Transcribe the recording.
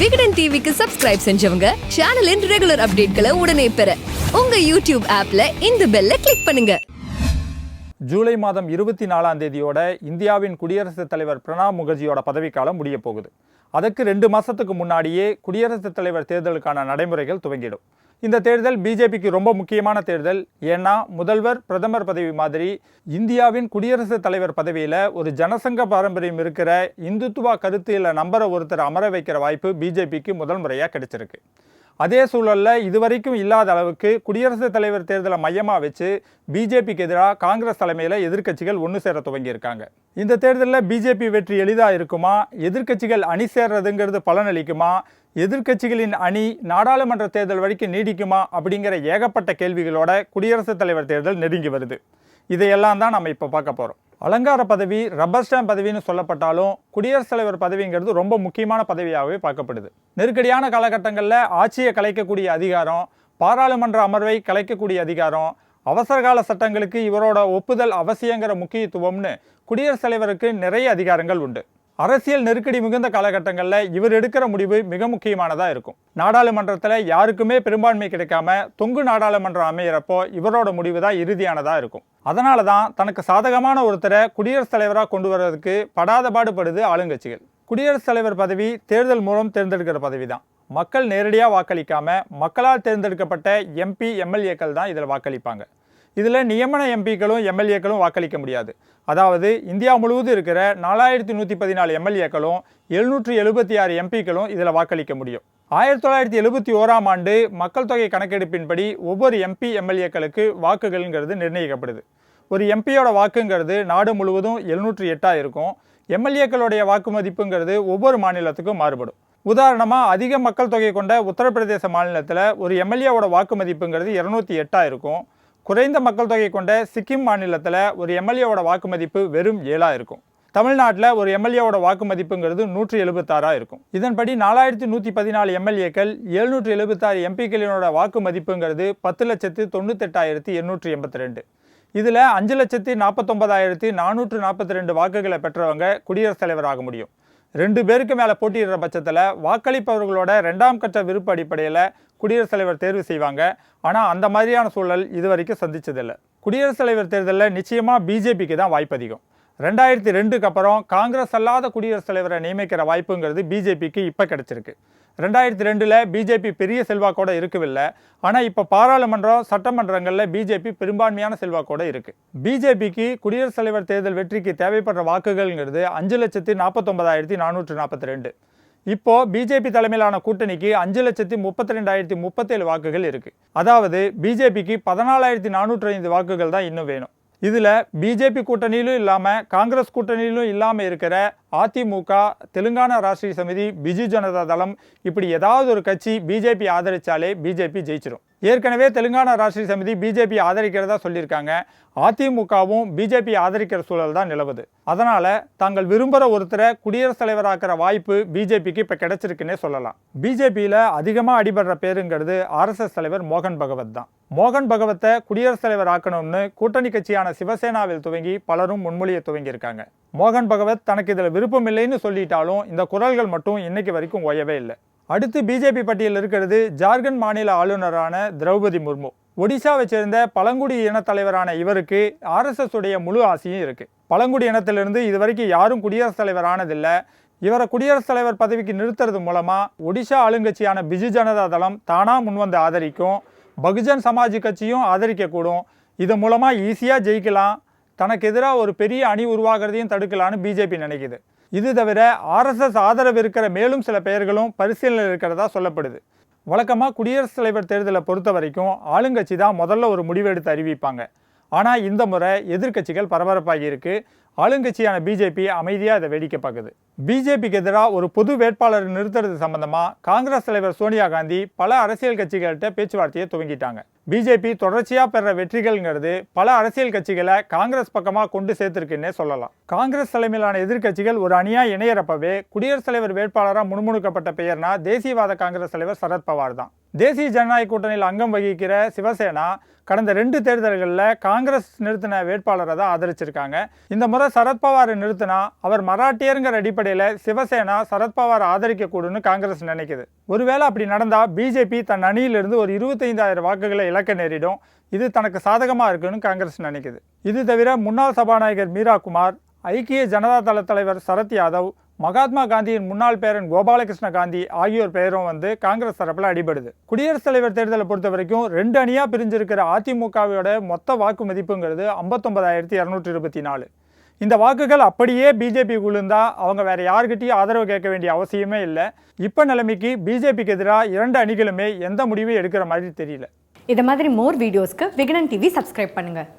விகடன் டிவிக்கு சப்ஸ்கிரைப் செஞ்சவங்க சேனலின் ரெகுலர் அப்டேட்களை உடனே பெற உங்க யூடியூப் ஆப்ல இந்த பெல்ல கிளிக் பண்ணுங்க. ஜூலை மாதம் இருபத்தி நாலாம் தேதியோட இந்தியாவின் குடியரசுத் தலைவர் பிரணாப் முகர்ஜியோட பதவிக்காலம் முடிய போகுது. அதற்கு ரெண்டு மாசத்துக்கு முன்னாடியே குடியரசுத் தலைவர் தேர்தலுக்கான நடைமுறைகள் துவங்கிடும். இந்த தேர்தல் பிஜேபிக்கு ரொம்ப முக்கியமான தேர்தல். ஏன்னா முதல்வர் பிரதமர் பதவி மாதிரி இந்தியாவின் குடியரசுத் தலைவர் பதவியில் ஒரு ஜனசங்க பாரம்பரியம் இருக்கிற இந்துத்துவா கருத்தியல நம்பரை ஒருத்தர் அமர வைக்கிற வாய்ப்பு பிஜேபிக்கு முதல் முறையாக கிடைச்சிருக்கு. அதே சூழலில் இதுவரைக்கும் இல்லாத அளவுக்கு குடியரசுத் தலைவர் தேர்தலை மையமாக வச்சு பிஜேபிக்கு எதிராக காங்கிரஸ் தலைமையில் எதிர்க்கட்சிகள் ஒன்று சேர துவங்கியிருக்காங்க. இந்த தேர்தலில் பிஜேபி வெற்றி எளிதாக இருக்குமா? எதிர்க்கட்சிகள் அணி சேர்றதுங்கிறது பலனளிக்குமா? எதிர்க்கட்சிகளின் அணி நாடாளுமன்ற தேர்தல் வரைக்கும் நீடிக்குமா? அப்படிங்கிற ஏகப்பட்ட கேள்விகளோட குடியரசுத் தலைவர் தேர்தல் நெருங்கி வருது. இதையெல்லாம் தான் நம்ம இப்போ பார்க்க போகிறோம் அலங்கார பதவி ரப்பர் ஸ்டாம்ப் பதவின்னு சொல்லப்பட்டாலும் குடியரசுத் தலைவர் பதவிங்கிறது ரொம்ப முக்கியமான பதவியாகவே பார்க்கப்படுது. நெருக்கடியான காலகட்டங்களில் ஆட்சியை கலைக்கக்கூடிய அதிகாரம் பாராளுமன்ற அமர்வை கலைக்கக்கூடிய அதிகாரம் அவசரகால சட்டங்களுக்கு இவரோட ஒப்புதல் அவசியங்கிற முக்கியத்துவம்னு குடியரசுத் தலைவருக்கு நிறைய அதிகாரங்கள் உண்டு. அரசியல் நெருக்கடி மிகுந்த காலகட்டங்களில் இவர் எடுக்கிற முடிவு மிக முக்கியமானதாக இருக்கும். நாடாளுமன்றத்தில் யாருக்குமே பெரும்பான்மை கிடைக்காம தொங்கு நாடாளுமன்றம் அமையிறப்போ இவரோட முடிவு தான் இறுதியானதாக இருக்கும். அதனால தான் தனக்கு சாதகமான ஒருத்தரை குடியரசுத் தலைவராக கொண்டு வர்றதுக்கு படாத பாடுபடுது ஆளுங்கட்சிகள். குடியரசுத் தலைவர் பதவி தேர்தல் மூலம் தேர்ந்தெடுக்கிற பதவி தான். மக்கள் நேரடியாக வாக்களிக்காம மக்களால் தேர்ந்தெடுக்கப்பட்ட எம்பி எம்எல்ஏக்கள் தான் இதில் வாக்களிப்பாங்க. இதில் நியமன எம்பிக்களும் எம்எல்ஏக்களும் வாக்களிக்க முடியாது. அதாவது இந்தியா முழுவதும் இருக்கிற நாலாயிரத்தி நூற்றி பதினாலு எம்எல்ஏக்களும் எழுநூற்றி எழுபத்தி ஆறு எம்பிக்களும் இதில் வாக்களிக்க முடியும். ஆயிரத்தி தொள்ளாயிரத்தி எழுபத்தி ஓராம் ஆண்டு மக்கள் தொகை கணக்கெடுப்பின்படி ஒவ்வொரு எம்பி எம்எல்ஏக்களுக்கு வாக்குகள்ங்கிறது நிர்ணயிக்கப்படுது. ஒரு எம்பியோட வாக்குங்கிறது நாடு முழுவதும் எழுநூற்றி எட்டாக இருக்கும். எம்எல்ஏக்களுடைய வாக்கு மதிப்புங்கிறது ஒவ்வொரு மாநிலத்துக்கும் மாறுபடும். உதாரணமாக அதிக மக்கள் தொகை கொண்ட உத்தரப்பிரதேச மாநிலத்தில் ஒரு எம்எல்ஏவோட வாக்கு மதிப்புங்கிறது இரநூத்தி எட்டாக இருக்கும். குறைந்த மக்கள் தொகை கொண்ட சிக்கிம் மாநிலத்தில் ஒரு எம்எல்ஏவோட வாக்கு மதிப்பு வெறும் ஏழாக இருக்கும். தமிழ்நாட்டில் ஒரு எம்எல்ஏவோட வாக்கு மதிப்புங்கிறது நூற்றி எழுபத்தாறாக இருக்கும். இதன்படி நாலாயிரத்தி நூற்றி பதினாலு எம்எல்ஏக்கள் எழுநூற்றி எழுபத்தாறு எம்பிக்களினோட வாக்கு மதிப்புங்கிறது பத்து லட்சத்து தொண்ணூத்தெட்டாயிரத்தி எண்ணூற்றி எண்பத்தி ரெண்டு இதில் அஞ்சு லட்சத்தி நாற்பத்தொம்பதாயிரத்தி நானூற்று நாற்பத்தி ரெண்டு வாக்குகளை பெற்றவங்க குடியரசுத் தலைவர் ஆக முடியும். ரெண்டு பேருக்கு மேலே போட்டியிடுற பட்சத்தில் வாக்களிப்பவர்களோட ரெண்டாம் கட்ட விருப்ப அடிப்படையில் குடியரசுத் தலைவர் தேர்வு செய்வாங்க. ஆனால் அந்த மாதிரியான சூழல் இது வரைக்கும் சந்திச்சதில்லை. குடியரசுத் தலைவர் தேர்தலில் நிச்சயமாக பிஜேபிக்கு தான் வாய்ப்பு அதிகம். ரெண்டாயிரத்தி ரெண்டுக்கு அப்புறம் காங்கிரஸ் அல்லாத குடியரசுத் தலைவரை நியமிக்கிற வாய்ப்புங்கிறது பிஜேபிக்கு இப்போ கிடச்சிருக்கு. ரெண்டாயிரத்தி ரெண்டில் பிஜேபி பெரிய செல்வாக்கோடு இருக்கவில்லை. ஆனால் இப்போ பாராளுமன்றம் சட்டமன்றங்களில் பிஜேபி பெரும்பான்மையான செல்வாக்கோடு இருக்குது பிஜேபிக்கு குடியரசுத் தலைவர் தேர்தல் வெற்றிக்கு தேவைப்படுற வாக்குகள்ங்கிறது அஞ்சு லட்சத்தி நாற்பத்தொம்பதாயிரத்தி நானூற்று நாற்பத்தி ரெண்டு இப்போது பிஜேபி தலைமையிலான கூட்டணிக்கு அஞ்சு லட்சத்தி முப்பத்தி ரெண்டாயிரத்தி முப்பத்தேழு வாக்குகள் இருக்குது அதாவது பிஜேபிக்கு பதினாலாயிரத்தி நானூற்றி ஐந்து வாக்குகள் தான் இன்னும் வேணும். இதில் பிஜேபி கூட்டணியிலும் இல்லாமல் காங்கிரஸ் கூட்டணியிலும் இல்லாமல் இருக்கிற அதிமுக தெலுங்கானா ராஷ்டிரிய சமிதி பிஜு ஜனதா தளம் இப்படி ஏதாவது ஒரு கட்சி பிஜேபி ஆதரித்தாலே பிஜேபி ஜெயிச்சிடும் ஏற்கனவே தெலுங்கானா ராஷ்டிரிய சமிதி பிஜேபி ஆதரிக்கிறதா சொல்லியிருக்காங்க. அதிமுகவும் பிஜேபி ஆதரிக்கிற சூழல் தான் நிலவுது. அதனால தாங்கள் விரும்புகிற ஒருத்தரை குடியரசுத் தலைவராக்கிற வாய்ப்பு பிஜேபிக்கு இப்போ கிடைச்சிருக்குன்னே சொல்லலாம். பிஜேபியில் அதிகமாக அடிபடுற பேருங்கிறது ஆர்எஸ்எஸ் தலைவர் மோகன் பகவத் தான். மோகன் பகவத்தை குடியரசுத் தலைவர் ஆக்கணும்னு கூட்டணி கட்சியான சிவசேனாவில் துவங்கி பலரும் முன்மொழியை துவங்கியிருக்காங்க. மோகன் பகவத் தனக்கு இதில் விருப்பம் இல்லைன்னு சொல்லிட்டாலும் இந்த குரல்கள் மட்டும் இன்னைக்கு வரைக்கும் ஓயவே இல்லை. அடுத்து பிஜேபி பட்டியலில் இருக்கிறது ஜார்க்கண்ட் மாநில ஆளுநரான திரௌபதி முர்மு. ஒடிசாவை சேர்ந்த பழங்குடி இனத்தலைவரான இவருக்கு ஆர்எஸ்எஸ் உடைய முழு ஆசையும் இருக்கு. பழங்குடி இனத்திலிருந்து இதுவரைக்கும் யாரும் குடியரசுத் தலைவர் ஆனதில்லை இவரை குடியரசுத் தலைவர் பதவிக்கு நிறுத்துறது மூலமா ஒடிஷா ஆளுங்கட்சியான பிஜு ஜனதா தளம் தானா முன்வந்து ஆதரிக்கும். பகுஜன் சமாஜ் கட்சியும் ஆதரிக்கக்கூடும். இது மூலமா ஈஸியாக ஜெயிக்கலாம். தனக்கு எதிராக ஒரு பெரிய அணி உருவாகிறதையும் தடுக்கலான்னு பிஜேபி நினைக்குது. இது தவிர ஆர்எஸ்எஸ் ஆதரவு இருக்கிற மேலும் சில பெயர்களும் பரிசீலனையில் இருக்கிறதா சொல்லப்படுது. வழக்கமாக குடியரசுத் தலைவர் தேர்தலை பொறுத்த வரைக்கும் ஆளுங்கட்சி தான் முதல்ல ஒரு முடிவெடுத்து அறிவிப்பாங்க. ஆனால் இந்த முறை எதிர்க்கட்சிகள் பரபரப்பாகி இருக்கு. ஆளுங்கட்சியான பிஜேபி அமைதியாக அதை வேடிக்கை பார்க்குது. பிஜேபிக்கு எதிராக ஒரு பொது வேட்பாளர் நிறுத்துறது சம்பந்தமாக காங்கிரஸ் தலைவர் சோனியா காந்தி பல அரசியல் கட்சிகள்கிட்ட பேச்சுவார்த்தையை துவங்கிட்டாங்க. பிஜேபி தொடர்ச்சியாக பெற வெற்றிகள்ங்கிறது பல அரசியல் கட்சிகளை காங்கிரஸ் பக்கமாக கொண்டு சேர்த்திருக்குன்னே சொல்லலாம். காங்கிரஸ் தலைமையிலான எதிர்க்கட்சிகள் ஒரு அணியாக இணையறப்பவே குடியரசுத் தலைவர் வேட்பாளராக முணுமுணுக்கப்பட்ட பெயர்னா தேசியவாத காங்கிரஸ் தலைவர் சரத்பவார் தான். தேசிய ஜனநாயக கூட்டணியில் அங்கம் வகிக்கிற சிவசேனா கடந்த ரெண்டு தேர்தல்களில் காங்கிரஸ் நிறுத்தின வேட்பாளரை தான் ஆதரிச்சிருக்காங்க. இந்த முறை சரத்பவாரை நிறுத்தினா அவர் மராட்டியருங்கிற அடிப்படையில் சிவசேனா சரத்பவாரை ஆதரிக்கக்கூடும்னு காங்கிரஸ் நினைக்குது. ஒருவேளை அப்படி நடந்தால் பிஜேபி தன் அணியிலிருந்து ஒரு இருபத்தைந்தாயிரம் வாக்குகளை இழக்க நேரிடும். இது தனக்கு சாதகமாக இருக்குன்னு காங்கிரஸ் நினைக்குது. இது தவிர முன்னாள் சபாநாயகர் மீரா குமார் ஐக்கிய ஜனதா தள தலைவர் சரத் யாதவ் மகாத்மா காந்தியின் முன்னாள் பேரன் கோபாலகிருஷ்ண காந்தி ஆகியோர் பெயரும் வந்து காங்கிரஸ் தரப்பில் அடிபடுது. குடியரசுத் தலைவர் தேர்தலை பொறுத்த வரைக்கும் ரெண்டு அணியாக பிரிஞ்சிருக்கிற அதிமுகவோட மொத்த வாக்கு மதிப்புங்கிறது ஐம்பத்தொன்பதாயிரத்தி இரநூற்றி இருபத்தி நாலு. இந்த வாக்குகள் அப்படியே பிஜேபி விழுந்தா அவங்க வேற யாருக்கிட்டையும் ஆதரவு கேட்க வேண்டிய அவசியமே இல்லை. இப்போ நிலைமைக்கு பிஜேபிக்கு எதிராக இரண்டு அணிகளுமே எந்த முடிவும் எடுக்கிற மாதிரி தெரியல. இதை மாதிரி மோர் வீடியோஸ்க்கு விகடன் டிவி சப்ஸ்கிரைப் பண்ணுங்கள்